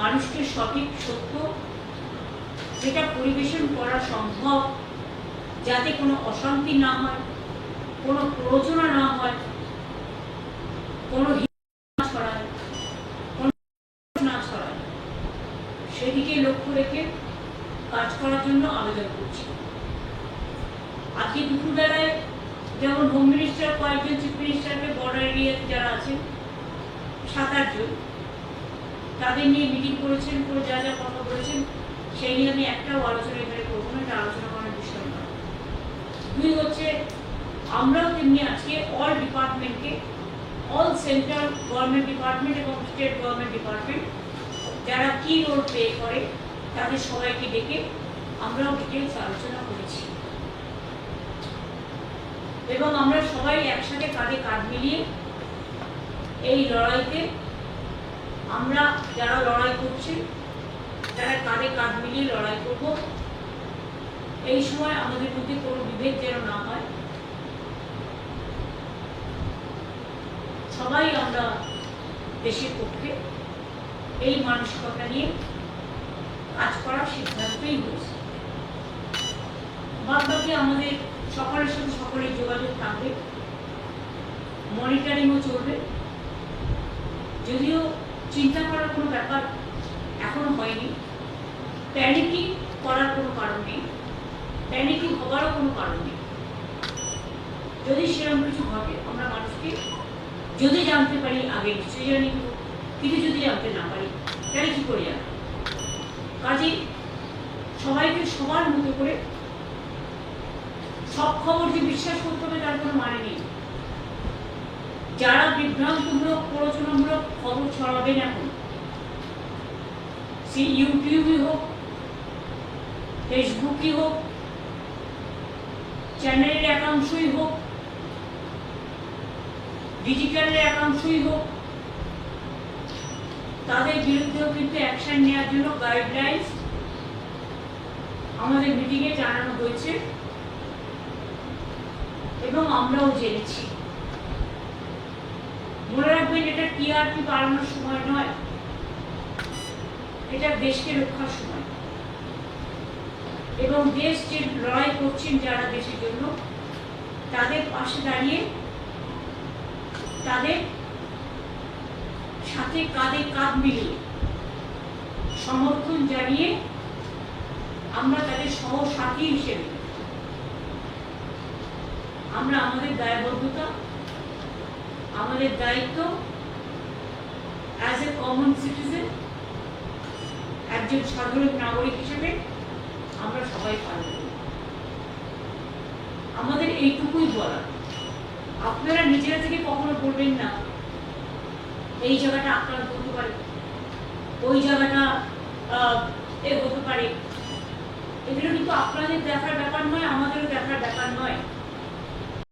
মানুষকে সঠিক, সত্য, যেটা পরিবেশন করা সম্ভব, যাতে কোনো অশান্তি না হয়, কোনো প্ররোচনা না হয়, কোনো সেদিকে লক্ষ্য রেখে কাজ করার জন্য আবেদন করছি। আজকে দুপুরবেলায় যেমন হোম মিনিস্টার কয়েকজন চিফ মিনিস্টারকে বর্ডার এরিয়াতে যারা আছেন, সাত, আটজন তাদের নিয়ে মিটিং করেছেন করে যা যা কথা বলেছেন, সেই নিয়ে আমি একটাও আলোচনা এখানে করব না, এটা আলোচনা করার বিষয় নয় দুই হচ্ছে, আমরাও তেমনি আজকে অল ডিপার্টমেন্টকে অল সেন্ট্রাল গভর্নমেন্ট ডিপার্টমেন্ট এবং স্টেট গভর্নমেন্ট ডিপার্টমেন্ট যারা কি রোল প্লে করে, তাদের সবাইকে ডেকে আমরাও ডিটেলস আলোচনা করেছি। এবং আমরা সবাই একসাথে কাঁধে কাঁধ মিলিয়ে এই লড়াইতে আমরা যারা লড়াই করছি, যারা কাঁধে কাঁধ মিলিয়ে লড়াই করব। এই সময় আমাদের মধ্যে কোনো বিভেদ যেন না হয়। সবাই আমরা দেশের পক্ষে এই মানসিকতা নিয়ে কাজ করার সিদ্ধান্তই হয়েছে বাদ বাকি আমাদের সকলের সাথে সকলের যোগাযোগ থাকবে। মনিটরিংও চলবে। যদিও চিন্তা করার কোনো ব্যাপার এখনও হয়নি। প্যানিকিং করার কোনো কারণ নেই। প্যানিকিং হবারও কোনো কারণ নেই। যদি সেরকম কিছু ঘটে, আমরা মানুষকে যদি জানতে পারি, আগে নিশ্চয়ই জানি। কিন্তু যদি জানতে না পারি, তাহলে কি করে জানা কাজে সবাইকে সবার মতো করে সব খবর যে বিশ্বাস করতে হবে, তার কোনো মানে নেই। বিভ্রান্তমূলক, প্ররোচনামূলক খবর ছড়াবেন এখন। সে ইউটিউবই হোক ফেসবুকই হোক চ্যানেলের একাংশই হোক ডিজিটালের একাংশই হোক, তাদের বিরুদ্ধেও কিন্তু অ্যাকশন নেওয়ার জন্য গাইডলাইন্স আমাদের মিটিংয়ে জানানো হয়েছে এবং আমরাও জেনেছি। মনে রাখবেন, এটা টিআরপি বাড়ানোর সময় নয়। এটা দেশকে রক্ষার সময়। এবং দেশ যে লড়াই করছেন যারা দেশের জন্য, তাদের পাশে দাঁড়িয়ে, তাদের সাথে কাঁধে কাঁধ মিলিয়ে সমর্থন জানিয়ে আমরা তাদের সহসাথী হিসেবে, আমরা আমাদের দায়বদ্ধতা আমাদের দায়িত্ব অ্যাজ এ কমন সিটিজেন একজন সাধারণ নাগরিক হিসেবে আমরা সবাই পালন করি। আমাদের এইটুকুই বলা আপনারা নিজেরা থেকে কখনো বলবেন না, এই জায়গাটা আক্রান্ত হতে পারে ওই জায়গাটা এ হতে পারে। এগুলো কিন্তু আপনাদের দেখার ব্যাপার নয়, আমাদেরও দেখার ব্যাপার নয়।